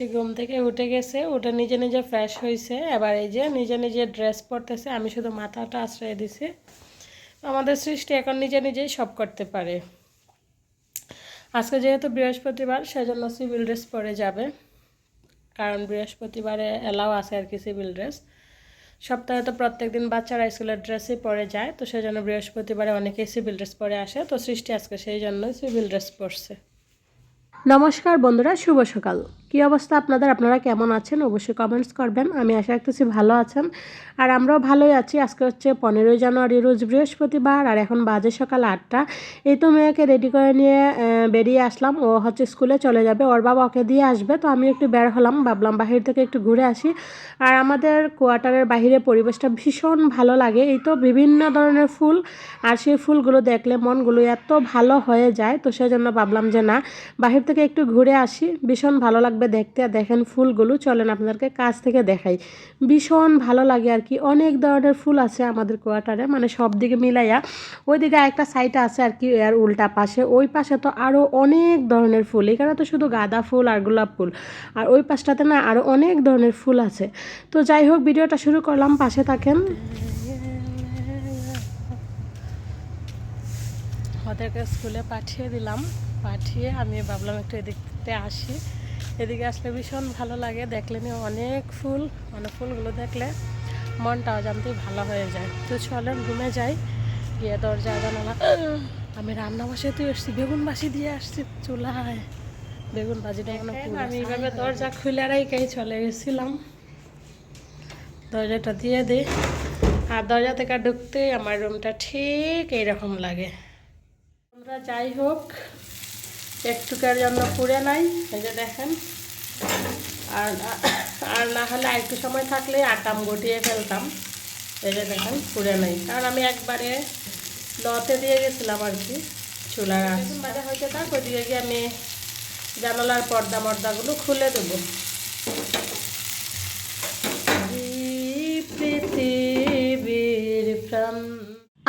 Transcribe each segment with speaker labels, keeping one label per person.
Speaker 1: সে ঘুম থেকে উঠে গেছে, উঠে নিজে নিজে ফ্রেশ হয়েছে এবার এই যে নিজে নিজে ড্রেস পরতেছে, আমি শুধু মাথাটা আশ্রয় দিছি। আমাদের সৃষ্টি এখন নিজে নিজেই সব করতে পারে। আজকে যেহেতু বৃহস্পতিবার, সেজন্য সিভিল ড্রেস পরে যাবে। কারণ বৃহস্পতিবারে এলাও আছে আর কি সিভিল ড্রেস সপ্তাহে তো প্রত্যেক দিন বাচ্চারা স্কুলের ড্রেসই পরে যায়, তো সেজন্য বৃহস্পতিবারে অনেকেই সিভিল ড্রেস পরে আসে। তো সৃষ্টি আজকে সেই জন্যই সিভিল ড্রেস পরছে। নমস্কার বন্ধুরা, শুভ সকাল। কি অবস্থা আপনাদের? আপনারা কেমন আছেন? অবশ্যই কমেন্টস করবেন। আমি আশা রাখতেছি ভালো আছেন। আর আমরাও ভালোই আছি। আজকে হচ্ছে পনেরোই জানুয়ারি, রোজ বৃহস্পতিবার, আর এখন বাজে সকাল আটটা। এই তো মেয়েকে রেডি করে নিয়ে বেরিয়ে আসলাম। ও হচ্ছে স্কুলে চলে যাবে। ওর বাবা ওকে দিয়ে আসবে। তো আমি একটু বের হলাম। ভাবলাম বাহির থেকে একটু ঘুরে আসি। আর আমাদের কোয়ার্টারের বাহিরে পরিবেশটা ভীষণ ভালো লাগে। এই তো বিভিন্ন ধরনের ফুল। আর সেই ফুলগুলো দেখলে মনগুলো এত ভালো হয়ে যায়। তো সেজন্য ভাবলাম যে না, বাহির থেকে একটু ঘুরে আসি। ভীষণ ভালো লাগবে দেখতে আর দেখেন ফুলগুলো, চলেন আপনাদেরকে কাছ থেকে দেখাই। ভীষণ ভালো লাগে আর কি, অনেক ধরনের ফুল আছে আমাদের কোয়ার্টারে মানে সব দিকে মিলাইয়া। ওইদিকে একটা সাইড আছে আর কি, এর উল্টা পাশে। ওই পাশে তো আরও অনেক ধরনের ফুল, এখানে তো শুধু গাঁদা ফুল আর গোলাপ ফুল, আর ওই পাশটাতে না আরও অনেক ধরনের ফুল আছে। তো যাই হোক, ভিডিওটা শুরু করলাম, পাশে থাকেন। ওদেরকে স্কুলে পাঠিয়ে দিলাম, পাঠিয়ে আমি ভাবলাম একটু এদিকতে আসি। এদিকে আসলে ভীষণ ভালো লাগে। দেখলে নিয়ে অনেক ফুল মানে ফুলগুলো দেখলে মনটাও জানতেই ভালো হয়ে যায়। তো চলেন রুমে যাই গিয়ে দরজা জানালা। আমি রান্না বসাতে এসছি বেগুন বাসি দিয়ে আসছি চুলায়। বেগুন বাজিটা মনে আমি এইভাবে দরজা খুলে রাইকাই চলে গেছিলাম। দরজাটা দিয়ে দিই। আর দরজা থেকে ঢুকতেই আমার রুমটা ঠিক এইরকম লাগে। আমরা যাই হোক একটুকার জন্য পুড়ে নাই, এই যে দেখেন। আর আর না হলে আরেকটু সময় থাকলে আটাম গটিয়ে ফেলতাম। এই যে দেখেন, পুড়ে নাই। কারণ আমি একবারে লতে দিয়ে গেছিলাম আর কি, চুলার বাজা হয়েছে তারপর দিয়ে গিয়ে আমি জানালার পর্দা মর্দাগুলো খুলে দেবো।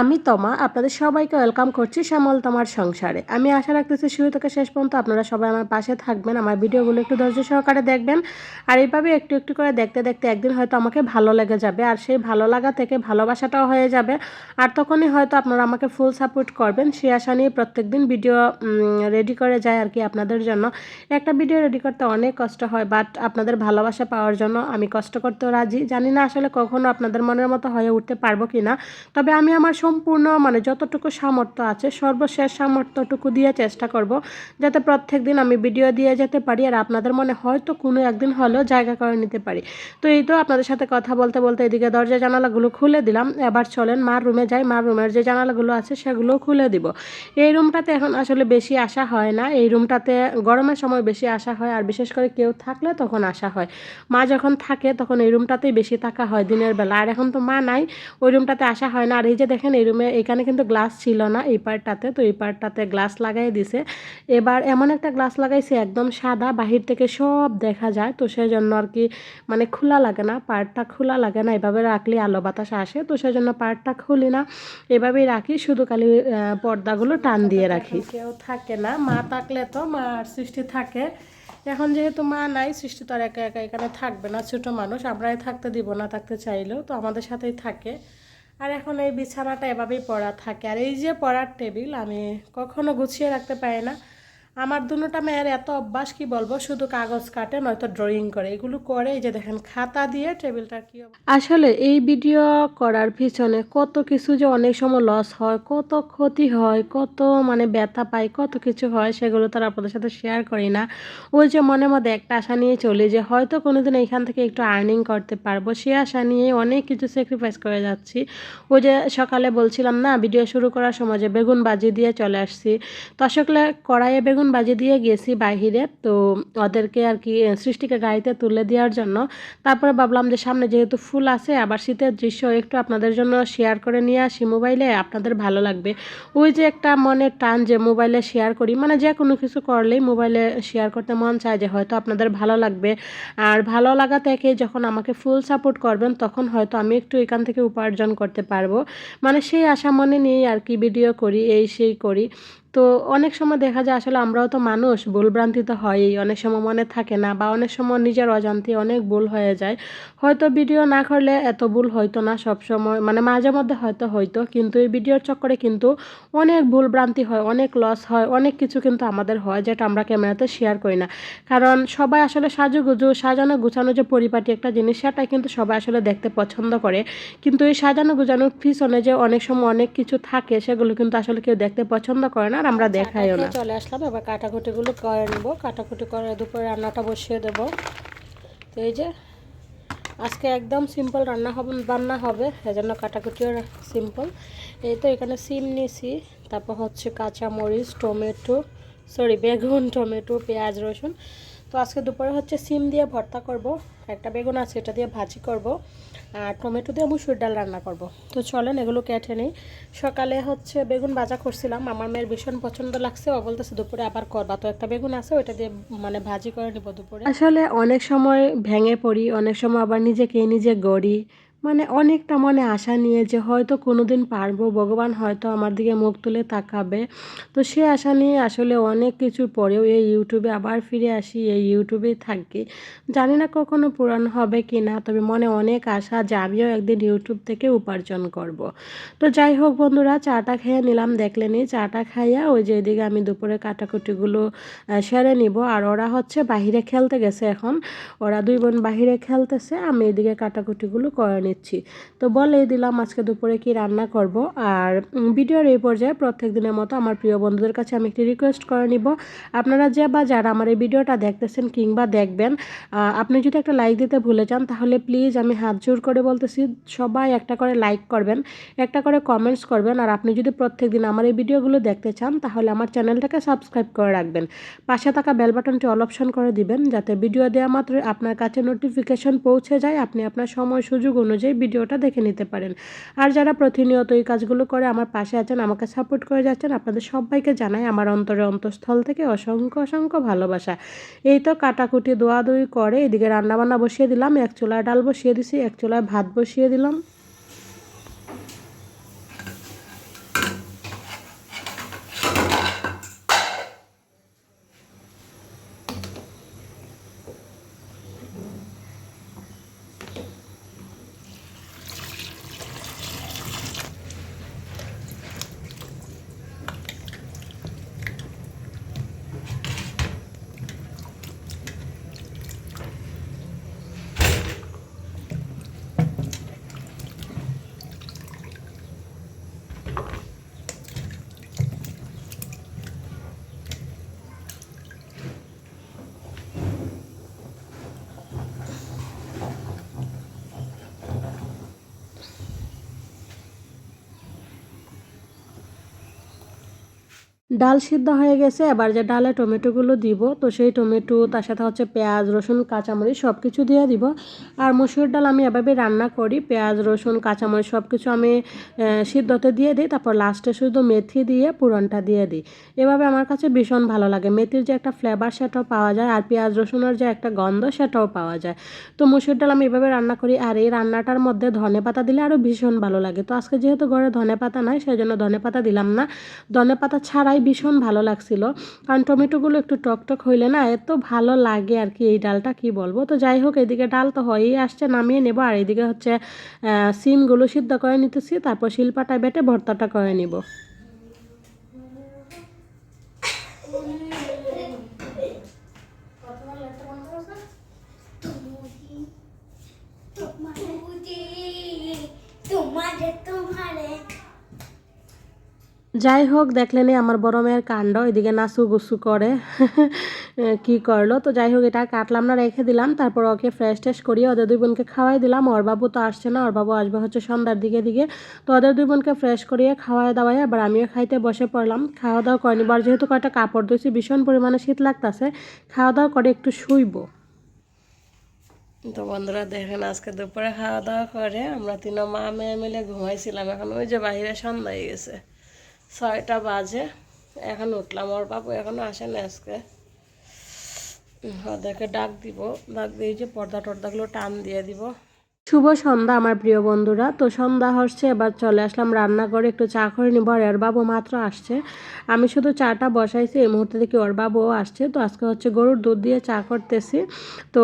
Speaker 1: আমি তমা, আপনাদের সবাইকে ওয়েলকাম করছি শ্যামল তোমার সংসারে। আমি আশা রাখতেছি শুরু থেকে শেষ পর্যন্ত আপনারা সবাই আমার পাশে থাকবেন, আমার ভিডিওগুলো একটু ধৈর্য সহকারে দেখবেন। আর এইভাবে একটু একটু করে দেখতে দেখতে একদিন হয়তো আমাকে ভালো লেগে যাবে, আর সেই ভালো লাগা থেকে ভালোবাসাটাও হয়ে যাবে। আর তখনই হয়তো আপনারা আমাকে ফুল সাপোর্ট করবেন সে আশা নিয়ে প্রত্যেক দিন ভিডিও রেডি করে যায় আর কি আপনাদের জন্য। একটা ভিডিও রেডি করতে অনেক কষ্ট হয় বাট আপনাদের ভালোবাসা পাওয়ার জন্য আমি কষ্ট করতেও রাজি। জানি না আসলে কখনো আপনাদের মনের মতো হয়ে উঠতে পারব কি না তবে আমি আমার সম্পূর্ণ মানে যতটুকু সামর্থ্য আছে, সর্বশেষ সামর্থ্যটুকু দিয়ে চেষ্টা করব, যাতে প্রত্যেক দিন আমি ভিডিও দিয়ে যেতে পারি, আর আপনাদের মনে হয়তো কোনো একদিন হলেও জায়গা করে নিতে পারি। তো এই তো আপনাদের সাথে কথা বলতে বলতে এদিকে দরজা জানালাগুলো খুলে দিলাম। এবার চলেন মার রুমে যাই। মার রুমের যে জানালাগুলো আছে সেগুলো খুলে দিব। এই রুমটাতে এখন আসলে বেশি আসা হয় না। এই রুমটাতে গরমের সময় বেশি আসা হয়, আর বিশেষ করে কেউ থাকলে তখন আসা হয়। মা যখন থাকে, তখন এই রুমটাতেই বেশি থাকা হয় দিনের বেলা। আর এখন তো মা নাই, ওই রুমটাতে আসা হয় না। আর এই যে দেখেন এই রুমে এখানে কিন্তু গ্লাস ছিল না এই পার্টটাতে তো এই পার্টটাতে গ্লাস লাগাই দিছে। এবার এমন একটা গ্লাস লাগাইছে একদম সাদা বাহির থেকে সব দেখা যায়। তো সেই জন্য আর কি মানে খোলা লাগে না পার্টটা খোলা লাগে না। এভাবে রাখলে আলো বাতাস আসে। তো সেই জন্য পার্টটা খুলি না। এভাবেই রাখি শুধু খালি পর্দাগুলো টান দিয়ে রাখি। কেউ থাকে না। মা থাকলে তো মা আর সৃষ্টি থাকে। এখন যেহেতু মা নাই সৃষ্টি তো আর একা একা এখানে থাকবে না। ছোট মানুষ আমরাই থাকতে দিব না থাকতে চাইলেও। তো আমাদের সাথেই থাকে। আর এখন এই বিছানাটা এভাবেই পড়া থাকে। আর এই যে পড়ার টেবিল আমি কখনো গুছিয়ে রাখতে পারি না। আমার দুটোটা মেয়ের এত অভ্যাস, কি বলব? শুধু কাগজ কাটে, নয়তো ড্রয়িং করে। এগুলো করে এই যে দেখেন, খাতা দিয়ে টেবিলটা কি আসলে এই ভিডিও করার পিছনে কত কিছু যে অনেক সময় লস হয়, কত ক্ষতি হয়, কত মানে ব্যথা পাই কত কিছু হয়, সেগুলো তারা আপনাদের সাথে শেয়ার করি না। ওই যে মনে মধ্যে একটা আশা নিয়ে চলি যে হয়তো কোনোদিন এইখান থেকে একটু আর্নিং করতে পারব। সে আশা নিয়ে অনেক কিছু স্যাক্রিফাইস করে যাচ্ছি। ওই যে সকালে বলছিলাম না ভিডিও শুরু করার সময় যে বেগুন বাজি দিয়ে চলে আসছি। তো আসলে কড়াইয়ে বেগুন বাজি দিয়ে গেছি বাহিরে তো ওদেরকে আর কি সৃষ্টিকে গাড়িতে তুলে দেওয়ার জন্য। তারপরে ভাবলাম যে সামনে যেহেতু ফুল আছে, আবার শীতের দৃশ্য একটু আপনাদের জন্য শেয়ার করে নিয়ে আসি মোবাইলে আপনাদের ভালো লাগবে। ওই যে একটা মনের টান যে মোবাইলে শেয়ার করি মানে যে কোনো কিছু করলেই মোবাইলে শেয়ার করতে মন চায় যে হয়তো আপনাদের ভালো লাগবে। আর ভালো লাগা থেকে যখন আমাকে ফুল সাপোর্ট করবেন, তখন হয়তো আমি একটু এখান থেকে উপার্জন করতে পারব। মানে সেই আশা মনে নিয়েই আর কি ভিডিও করি, এই সেই করি। তো অনেক সময় দেখা যায় আসলে আমরাও তো মানুষ, ভুলভ্রান্তি তো হয়ই। অনেক সময় মনে থাকে না বা অনেক সময় নিজের অজান্তে অনেক ভুল হয়ে যায়। হয়তো ভিডিও না করলে এত ভুল হয়তো না সব সময় মানে মাঝে মধ্যে হয়তো হয়তো কিন্তু এই ভিডিওর চক্করে কিন্তু অনেক ভুলভ্রান্তি হয়, অনেক লস হয়, অনেক কিছু কিন্তু আমাদের হয় যেটা আমরা ক্যামেরাতে শেয়ার করি না। কারণ সবাই আসলে সাজুগুজু, সাজানো গুছানো যে পরিপাটি একটা জিনিস সেটা কিন্তু সবাই আসলে দেখতে পছন্দ করে। কিন্তু এই সাজানো গুছানোর পিছনে যে অনেক সময় অনেক কিছু থাকে, সেগুলো কিন্তু আসলে কেউ দেখতে পছন্দ করে না। আমরা দেখাইও না। চলে আসলাম এবার কাটাকুটিগুলো করে নেব। কাটাকুটি করে দুপুরে রান্নাটা বসিয়ে দেবো। তো এই যে আজকে একদম সিম্পল রান্না হবে রান্না হবে এজন্য কাটাকুটিও সিম্পল এই তো এখানে সিম নিছি তারপর হচ্ছে কাঁচা মরিচ টমেটো সরি বেগুন টমেটো পেঁয়াজ রসুন। তো আজকে দুপুরে হচ্ছে সিম দিয়ে ভর্তা করব একটা বেগুন আছে এটা দিয়ে ভাজি করব। টমেটো দিয়ে মুসুর ডাল রান্না করব। তো চলেন এগুলো কেটে নিই। সকালে হচ্ছে বেগুন ভাজা করছিলাম। আমার মেয়ের ভীষণ পছন্দ লাগছে। ও বলতেছে, দুপুরে আবার করবা। তো একটা বেগুন আছে, ওইটা দিয়ে মানে ভাজি করে নিব দুপুরে। আসলে অনেক সময় ভেঙে পড়ি, অনেক সময় আবার নিজেকে নিজে গড়ি। মানে অনেকটা মনে আশা নিয়ে যে হয়তো কোনো দিন পারব, ভগবান হয়তো আমার দিকে মুখ তুলে তাকাবে। তো সে আশা নিয়ে আসলে অনেক কিছুর পরেও এই ইউটিউবে আবার ফিরে আসি, এই ইউটিউবেই থাকি। জানি না কখনো পূরণ হবে কি না তবে মনে অনেক আশা যে আমিও একদিন ইউটিউব থেকে উপার্জন করব। তো যাই হোক বন্ধুরা, চাটা খেয়ে নিলাম দেখলেনি চাটা খাইয়া ওই যে এদিকে আমি দুপুরে কাটাকুটিগুলো সেরে নিব। আর ওরা হচ্ছে বাহিরে খেলতে গেছে এখন। ওরা দুই বোন বাহিরে খেলতেছে, আমি এদিকে কাটাকুটিগুলো করে নিচ্ছি। তো বলে দিলাম আজকে দুপুরে কি রান্না করব। আর ভিডিওর এই পর্যায়ে প্রত্যেক দিনের মতো আমার প্রিয় বন্ধুদের কাছে আমি একটি রিকোয়েস্ট করে নিব। আপনারা যে বা যারা আমার এই ভিডিওটা দেখতেছেন কিংবা দেখবেন আপনি যদি একটা লাইক দিতে ভুলে যান, তাহলে প্লিজ আমি হাত জোর করে বলতেছি, সবাই একটা করে লাইক করবেন, একটা করে কমেন্টস করবেন। আর আপনি যদি প্রত্যেক দিন আমার এই ভিডিওগুলো দেখতে চান, তাহলে আমার চ্যানেলটাকে সাবস্ক্রাইব করে রাখবেন। পাশে থাকা বেল বাটনটি অল অপশন করে দিবেন, যাতে ভিডিও দেওয়া মাত্র আপনার কাছে নোটিফিকেশন পৌঁছে যায়, আপনি আপনার সময়, সুযোগ অনুযায়ী ভিডিওটা দেখে নিতে পারেন। আর যারা প্রতিনিয়ত এই কাজগুলো করে আমার পাশে আছেন, আমাকে সাপোর্ট করে যাচ্ছেন, আপনাদের সবাইকে জানাই আমার অন্তরে অন্তঃস্থল থেকে অসংখ্য অসংখ্য ভালোবাসা। এই তো কাটাকুটি দোয়া দোয়াদুই করে, এদিকে রান্নাবান্না বসিয়ে দিলাম, এক চুলায় ডাল বসিয়ে দিছি, এক চুলায় ভাত বসিয়ে দিলাম। ডাল সিদ্ধ হয়ে গেছে, এবার যে ডালে টমেটোগুলো দিব, তো সেই টমেটো, তার সাথে হচ্ছে পেঁয়াজ, রসুন, কাঁচামরিচ সব কিছু দিয়ে দিব। আর মসুর ডাল আমি এভাবে রান্না করি, পেঁয়াজ, রসুন, কাঁচামরিচ সব কিছু আমি সিদ্ধতে দিয়ে দিই, তারপর লাস্টে শুধু মেথি দিয়ে পুরনটা দিয়ে দিই। এভাবে আমার কাছে ভীষণ ভালো লাগে। মেথির যে একটা ফ্লেভার সেটাও পাওয়া যায়, আর পেঁয়াজ, রসুনের যে একটা গন্ধ সেটাও পাওয়া যায়। তো মসুর ডাল আমি এভাবে রান্না করি, আর এই রান্নাটার মধ্যে ধনে পাতা দিলে আরও ভীষণ ভালো লাগে। তো আজকে যেহেতু ঘরে ধনে পাতা নাই, সেই জন্য ধনে পাতা দিলাম না। ধনে পাতা ছাড়াই ভীষণ ভালো লাগছিল। কারণ টমেটোগুলো একটু টকটক হইলে না এত ভালো লাগে আর কি এই ডালটা, কি বলব? তো যাই হোক, এদিকে ডাল তো হয়েই আসছে, নামিয়ে নেব। আর এদিকে হচ্ছে সিমগুলো সিদ্ধ করে নিতেছি, তারপর শিলপাটায় বেটে ভর্তাটা করে নিব। যাই হোক দেখলেনি আমার বড় মেয়ের কাণ্ড। এদিকে নাচু গুসু করে, কি করল? তো যাই হোক এটা কাটলাম না, রেখে দিলাম। তারপর ওকে ফ্রেশ ট্রেশ করিয়ে ওদের দুই বোনকে খাওয়াই দিলাম। ওর বাবু তো আসছে না, ওর বাবু আসবে হচ্ছে সন্ধ্যার দিকে দিকে। তো ওদের দুই বোনকে ফ্রেশ করিয়ে খাওয়াই দাওয়াই এবার আমিও খাইতে বসে পড়লাম। খাওয়া দাওয়া করিনি, বার যেহেতু কয়েকটা কাপড় ধুয়েছি ভীষণ পরিমাণে শীত লাগতেছে। খাওয়া দাওয়া করে একটু শুইবো। তো বন্ধুরা, দেখেন আজকে দুপুরে খাওয়া দাওয়া করে, আমরা তিন মা মেয়ে মিলে ঘুমাইছিলাম। এখন ওই যে বাহিরে সন্ধ্যা হয়ে গেছে। ছয়টা বাজে। এখন উঠলাম ওর বাবু, এখনও আসেনি আজকে। ওদেরকে ডাক দিব। ডাক দিয়ে যে পর্দা টর্দাগুলো টান দিয়ে দিব। শুভ সন্ধ্যা আমার প্রিয় বন্ধুরা। তো সন্ধ্যা হচ্ছে, এবার চলে আসলাম রান্না করে একটু চা করে নিব। আর ওর বাবু মাত্র আসছে। আমি শুধু চাটা বসাইছি, এই মুহূর্তে দেখি ওর বাবুও আসছে। তো আজকে হচ্ছে গরুর দুধ দিয়ে চা করতেছি। তো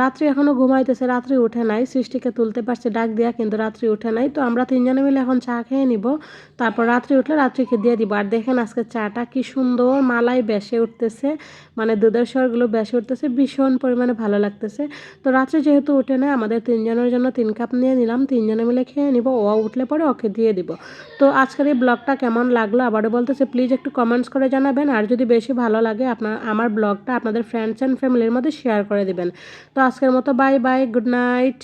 Speaker 1: রাত্রি এখনও ঘুমাইতেছে, রাত্রি উঠে নাই। সৃষ্টিকে তুলতে পারছে, ডাক দেওয়া কিন্তু রাত্রি উঠে নাই। তো আমরা তিনজনে মিলে এখন চা খেয়ে নিব। তারপর রাত্রি উঠলে রাত্রিকে দিয়ে দিব। আর দেখেন আজকে চাটা কি সুন্দর মালাই বেসে উঠতেছে। মানে দুধের স্বরগুলো বেসে উঠতেছে, ভীষণ পরিমাণে ভালো লাগতেছে। তো রাত্রে যেহেতু উঠে নেয় আমাদের তিনজনের জন্য তিন কাপ নিয়ে নিলাম, তিনজনে মিলে খেয়ে নিব, ও উঠলে পরে ওকে দিয়ে দিব। তো আজকের এই ব্লগটা কেমন লাগল আবারও বলতেছে প্লিজ একটু কমেন্টস করে জানাবেন, আর যদি বেশি ভালো লাগে আপনার আমার ব্লগটা আপনাদের ফ্রেন্ডস অ্যান্ড ফ্যামিলির মধ্যে শেয়ার করে দিবেন। তো আজকের মতো বাই বাই গুড নাইট